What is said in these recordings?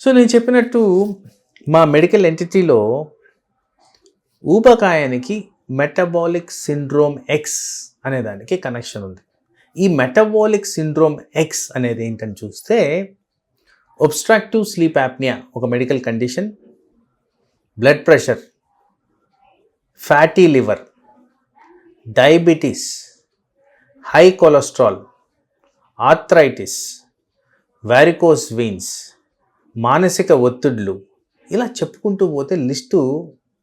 So నేను చెప్పినట్టు మా మెడికల్ ఎంటిటీలో ఊబకాయానికి మెటబాలిక్ సిండ్రోమ్ ఎక్స్ అనే దానికి కనెక్షన్ ఉంది. ఈ మెటబాలిక్ సిండ్రోమ్ ఎక్స్ అనేది ఏంటని చూస్తే ఒబ్స్ట్రాక్టివ్ స్లీప్ యాప్నియా ఒక medical condition blood pressure fatty liver diabetes high cholesterol arthritis varicose veins మానసిక ఒత్తిడులు ఇలా చెప్పుకుంటూ పోతే లిస్టు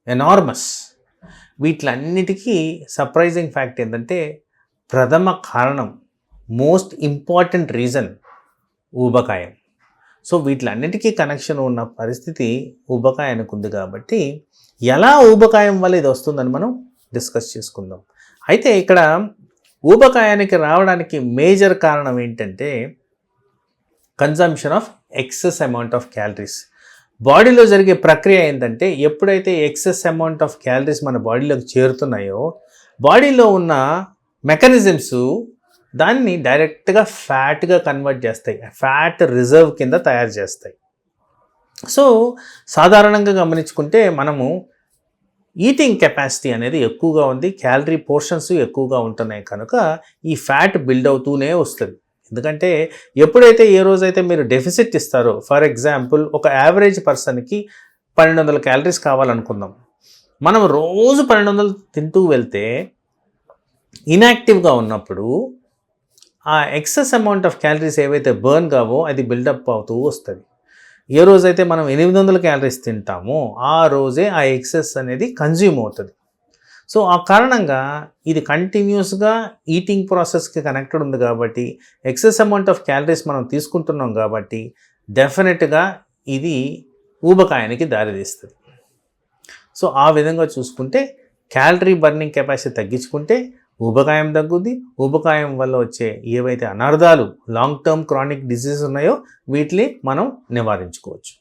ఎనార్మస్. వీటిలన్నిటికీ సర్ప్రైజింగ్ ఫ్యాక్ట్ ఏంటంటే ప్రథమ కారణం మోస్ట్ ఇంపార్టెంట్ రీజన్ ఊబకాయం. సో వీటిలన్నిటికీ కనెక్షన్ ఉన్న పరిస్థితి ఊబకాయానికి ఉంది కాబట్టి ఎలా ఊబకాయం వల్ల ఇది వస్తుందని మనం డిస్కస్ చేసుకుందాం. అయితే ఇక్కడ ఊబకాయానికి రావడానికి మేజర్ కారణం ఏంటంటే consumption of excess amount of calories. బాడీలో జరిగే ప్రక్రియ ఏంటంటే ఎప్పుడైతే ఎక్సెస్ అమౌంట్ ఆఫ్ క్యాలరీస్ మన బాడీలోకి చేరుతున్నాయో బాడీలో ఉన్న మెకానిజమ్స్ దాన్ని డైరెక్ట్గా ఫ్యాట్గా కన్వర్ట్ చేస్తాయి. ఫ్యాట్ రిజర్వ్ కింద తయారు చేస్తాయి. సో సాధారణంగా గమనించుకుంటే మనము ఈటింగ్ కెపాసిటీ అనేది ఎక్కువగా ఉంది క్యాలరీ పోర్షన్స్ ఎక్కువగా ఉంటున్నాయి కనుక ఈ ఫ్యాట్ బిల్డ్ అవుతూనే వస్తుంది. ఎందుకంటే ఎప్పుడైతే ఏ రోజైతే మీరు డెఫిసిట్ ఇస్తారో ఫర్ ఎగ్జాంపుల్ ఒక యావరేజ్ పర్సన్కి పన్నెండు వందల క్యాలరీస్ కావాలనుకుందాం. మనం రోజు పన్నెండు వందలు తింటూ వెళ్తే ఇన్యాక్టివ్గా ఉన్నప్పుడు ఆ ఎక్సెస్ అమౌంట్ ఆఫ్ క్యాలరీస్ ఏవైతే బర్న్ కావో అది బిల్డప్ అవుతూ వస్తుంది. ఏ రోజైతే మనం ఎనిమిది వందల క్యాలరీస్ తింటామో ఆ రోజే ఆ ఎక్సెస్ అనేది కన్జ్యూమ్ అవుతుంది. సో ఆ కారణంగా ఇది కంటిన్యూస్గా ఈటింగ్ ప్రాసెస్కి కనెక్టెడ్ ఉంది కాబట్టి ఎక్సెస్ అమౌంట్ ఆఫ్ క్యాలరీస్ మనం తీసుకుంటున్నాం కాబట్టి డెఫినెట్గా ఇది ఊబకాయానికి దారితీస్తుంది. సో ఆ విధంగా చూసుకుంటే క్యాలరీ బర్నింగ్ కెపాసిటీ తగ్గించుకుంటే ఊబకాయం తగ్గుద్ది. ఊబకాయం వల్ల వచ్చే ఏవైతే అనర్థాలు లాంగ్ టర్మ్ క్రానిక్ డిసీజ్ ఉన్నాయో వీటిని మనం నివారించుకోవచ్చు.